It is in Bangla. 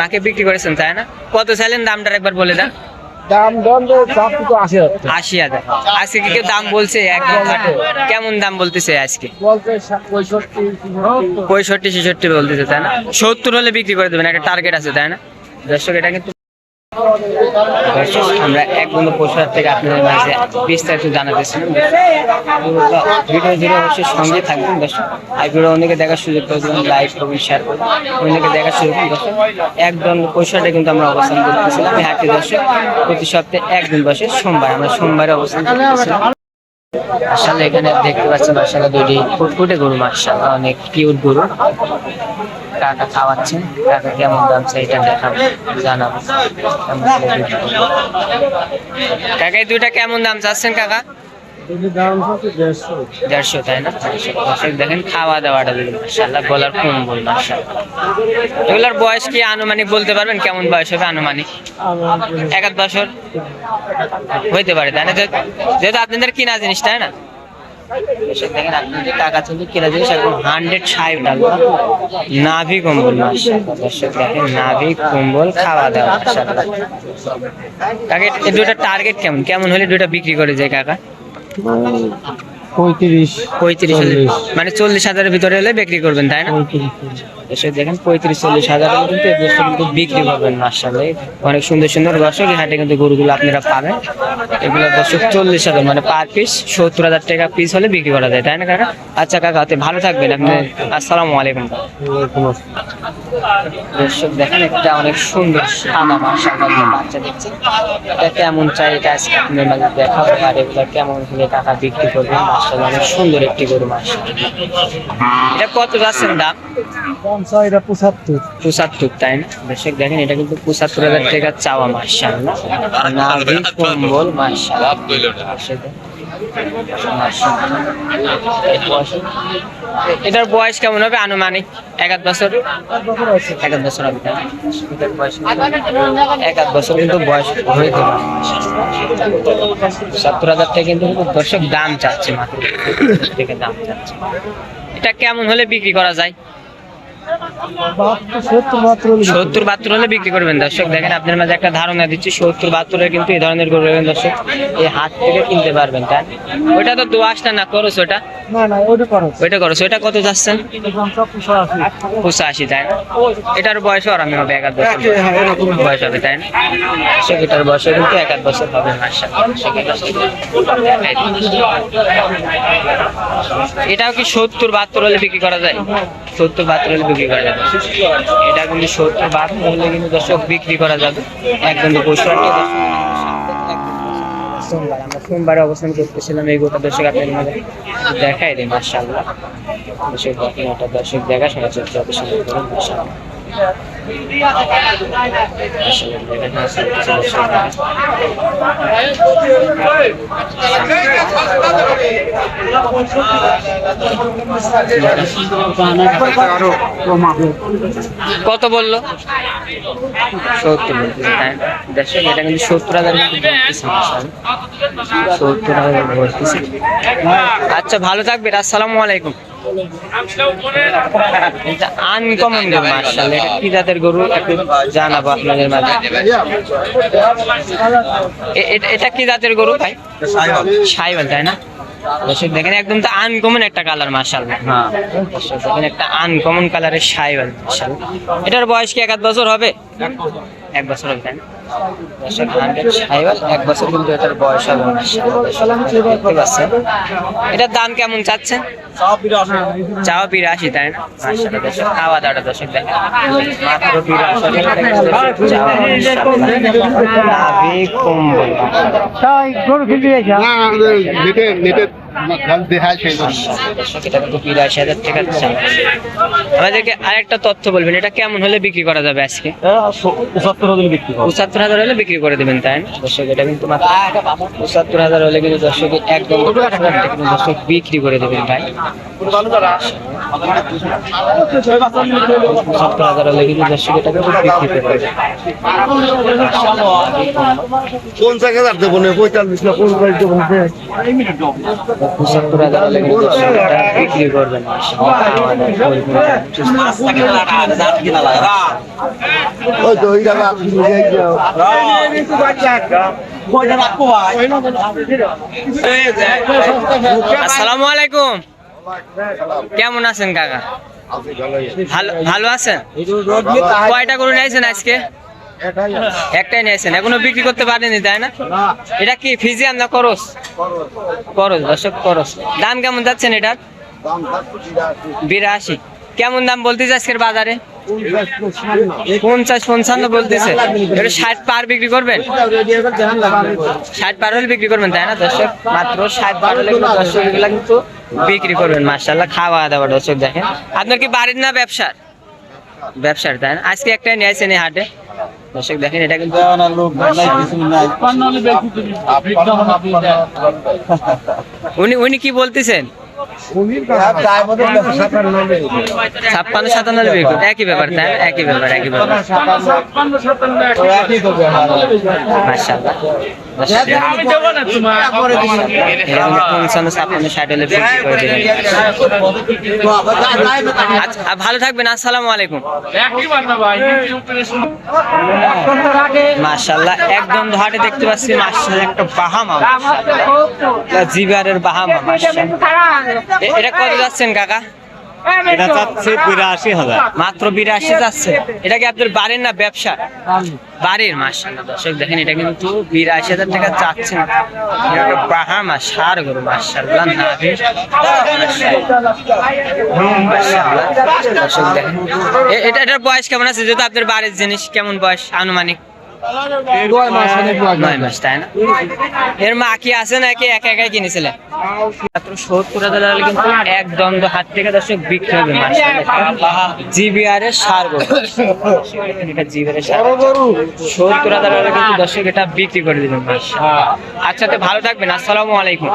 মাকে বিক্রি করেছেন তাই না? কত চাইলেন? দামটার একবার বলে দেন। দাম দাম তো আশি হাজার। আশি হাজার। আজকে কি কেউ দাম বলছে? একদম কেমন দাম বলতেছে আজকে? পঁয়ষট্টি ছেষট্টি বলতেছে তাই না? সত্তর হলে বিক্রি করে দেবেন একটা টার্গেট আছে তাই না? দর্শক এটা কিন্তু আমরা এক বন্ধু থেকে আপনাদের মাঝে বিস্তারিত ভিডিও জুড়ে অবশ্যই সঙ্গে থাকবেন দর্শক। আর ভিডিও অনেকে দেখার সুযোগ করে দেবেন লাইক করবেন শেয়ার করবেন অনেকে দেখার সুযোগ দর্শক এক বন্ধু পশুহাটে কিন্তু আমরা অবস্থান করতেছিলাম। হাটটি দর্শক প্রতি সপ্তাহে একদিন বসে সোমবার, আমরা সোমবারে অবস্থান করতেছিলাম। মার্শাল্লাহ এখানে দেখতে পাচ্ছি মার্শাল্লাহ দুইটি ফুটফুটে গরু মার্শাল্লাহ অনেক কিউট গরু। কাকা খাওয়াচ্ছেন, কাকা কেমন দাম এটা দেখাবো, জানাব। কেমন করে বিক্রি করব। কাকা দুইটা কেমন দাম চাচ্ছেন কাকা? দেড়শো। তাই না? দেখেন খাওয়া দাওয়াটা দিল মার্শাল্লাহ গলার কম্বল মার্শাল্লাহ এগুলোর বয়স কি আনুমানিক বলতে পারবেন? কেমন বয়স হবে আনুমানিক? এক আধ বছর? হইতে পারে তাই না? যেহেতু আপনাদের কিনা জিনিস তাই না? দেখেন টাকা চলছে কিনা জিনিস একদম হান্ড্রেড ষাট টাকা নাভি কম্বল মাশাআল্লাহ। দর্শক দেখেন নাভি কম্বল খাওয়া দাওয়া কাকা এই দুটো টার্গেট কেমন? কেমন হলে দুটো বিক্রি করে যায় কাকা? পঁয়ত্রিশ পঁয়ত্রিশ। মানে চল্লিশ হাজারের ভিতরে হলে বিক্রি করবেন তাই না? এসে দেখেন পঁয়ত্রিশ চল্লিশ হাজার কিন্তু এই কিন্তু বিক্রি করবেন মার্শালে অনেক সুন্দর সুন্দর দর্শক হাটে কিন্তু গরুগুলো আপনারা পাবেন। এগুলো দর্শক চল্লিশ হাজার মানে পার পিস সত্তর হাজার টাকা পিস হলে বিক্রি করা যায় তাই না কাকা? আচ্ছা কাকা ভালো থাকবেন আপনি আসসালামু আলাইকুম। দর্শক দেখেন একটা অনেক সুন্দর সাদা বাচ্চা দেখছেন এটা কেমন চাই এটা আজকে আপনাদের মাঝে দেখাবো আর এগুলো কেমন হলে টাকা বিক্রি করবেন মার্শাল্লাহ অনেক সুন্দর একটি গরু মার্শাল্লাহ এটা কত যাচ্ছেন দাম? পঞ্চাশ এটা পঁচাত্তর। পঁচাত্তর তাই না? দর্শক দেখেন এটা কিন্তু পঁচাত্তর হাজার টাকা চাওয়া মার্শাল্লাহ নাভি কম্বল মার্শাল্লাহ এটার বয়স কেমন হবে? আনুমানিক এক আধ বছর এক আধ বছর হবে এক আধ বছর কিন্তু বয়স হইতে পারে সত্তর হাজার টাকা কিন্তু দর্শক দাম চাচ্ছে মাত্র। থেকে দাম চাচ্ছে। এটা কেমন হলে বিক্রি করা যায়? সত্তর বাহাত্তর হলে বিক্রি করবেন, দর্শক। দেখেন আপনার মাঝে একটা ধারণা দিচ্ছি, সত্তর বাহাত্তর কিন্তু এই ধরনের গরু দর্শক। এই হাত থেকে কিনতে পারবেন, তাই ওইটা তো দোয়াশটা না করো ওটা। ওইটা করো। ওইটা কত যাচ্ছেন তাই না? এটার বয়স আর আমি হবে এক আধ বছর। বয়স হবে তাই না? বয়স কিন্তু এক আধ বছর হবে এটাও কি সত্তর বাহাত্তর হলে বিক্রি করা যায়? সত্তর বাহাত্তর হলে বিক্রি করা যাবে। এটা কিন্তু সত্তর বাহাত্তর হলে কিন্তু দর্শক বিক্রি করা যাবে। একদম পঁয়ষট্টি সোমবার, আমরা সোমবারে অবস্থান করতেছিলাম এই গোটা দর্শক আপনাদের মাঝে। দেখাই দিই মার্শাল্লাহ দর্শক দেখা ওটা দর্শক দেখাশোনা চলছে অত কত বলল? সত্তর। দর্শক এটা কিন্তু সত্তর হাজার। সত্তর আচ্ছা ভালো থাকবেন। আসসালামু আলাইকুম। আনকমন গরু মার্শাল এটা কি জাতের গরু? একটু জানাব আপনাদের মাঝে। এটা- কি জাতের গরু ভাই? সাইবাল তাই না? দর্শক দেখেন একদম তো আনকমন একটা কালার মার্শাল হ্যাঁ। দেখেন একটা আনকমন কালারের সাইবাল মার্শাল এটার বয়স কি এক আধ বছর হবে? এক বছর হবে তাই না? দর্শক হান্ড্রেড সাইবাল এক বছর কিন্তু এটার বয়স হবে দেখতে পাচ্ছেন? এটার দাম কেমন চাচ্ছেন চাওয়া বিরাশি তাই না? খাওয়া দাওয়াটা দর্শক দেখেন মাত্র বিরাশি। কম্বল গরু কিনতে টাকা চাওয়া আমাদেরকে আরেকটা তথ্য বলবেন এটা কেমন হলে বিক্রি করা যাবে আজকে? পঁচাত্তর হাজার বিক্রি করো। পঁচাত্তর হাজার হলে বিক্রি করে দেবেন তাই না? দর্শক এটা কিন্তু পঁচাত্তর হাজার হলে কিন্তু দর্শক একদম দর্শক বিক্রি করে দেবেন ভাই। পঁচাত্তর হাজার হলে কিন্তু দর্শক এটা কিন্তু বিক্রি করে দেবেন। পঞ্চাশ হাজার দেবো না পঁয়তাল্লিশ না পঞ্চাশ দেবো পঁচাত্তর হাজার হলে কিন্তু দর্শক এটা বিক্রি করবেন আসসালামু আলাইকুম। কেমন আছেন কাকা? ভালো আছেন? কয়টা গরু নিয়েছেন আজকে? একটাই নিয়েছেন এখনও বিক্রি করতে পারেনি তাই না? এটা কি ফিজিয়ান না করস? করস, দর্শক, করস। দাম কেমন যাচ্ছেন এটার? বিরাশি। কেমন দাম বলতেছে আজকের বাজারে? পঞ্চাশ পঞ্চান্ন বলতেছে। এটা ষাট পার বিক্রি করবেন? ষাট পার হলে বিক্রি করবেন তাই না দর্শক? মাত্র ষাট পার হলে কিন্তু দর্শক এগুলা কিন্তু বিক্রি করবেন মার্শাল্লাহ খাওয়া দাওয়া দর্শক দেখেন। আপনার কি বাড়ির না ব্যবসার? ব্যবসার তাই না? আজকে একটাই নিয়েছেন এই হাটে। দর্শক দেখেন এটা কিন্তু উনি উনি কি বলতেছেন? ছাপ্পান্ন সাতান্ন। একই ব্যাপার তাই একই ব্যাপার একই ব্যাপার। মার্শাল্লাহ ভালো থাকবেন, আসসালামু আলাইকুম। মাশাল্লাহ একদম হাটে দেখতে পাচ্ছি মাশাল্লাহ একটা বাহামা। জিবারের বাহামা এটা কত যাচ্ছেন, কাকা? এটা চাচ্ছে বিরাশি হাজার। মাত্র বিরাশি যাচ্ছে। এটা কি আপনার বাড়ির না ব্যবসা? বাড়ির দর্শক দেখেন, এটা কিন্তু বিরাশি হাজার টাকা এটা একটা বাহামা সার গরু, মাশাআল্লাহ। দর্শক দেখেন এটা, এটার বয়স কেমন আছে? যেহেতু আপনার বাড়ির জিনিস কেমন বয়স? আনুমানিক। মাস না এর মা কি আছে নাকি একা একাই কিনেছিলেন মাত্র সত্তর হাজার হলে কিন্তু এক দ্বন্দ্ব হাত থেকে দর্শক বিক্রি হবে জিবিআর এর সার গরু এটা জিবিআর এর সার। সত্তর হাজার হলে কিন্তু দর্শক এটা বিক্রি করে মাস আচ্ছা তো ভালো থাকবেন। আসসালামু আলাইকুম।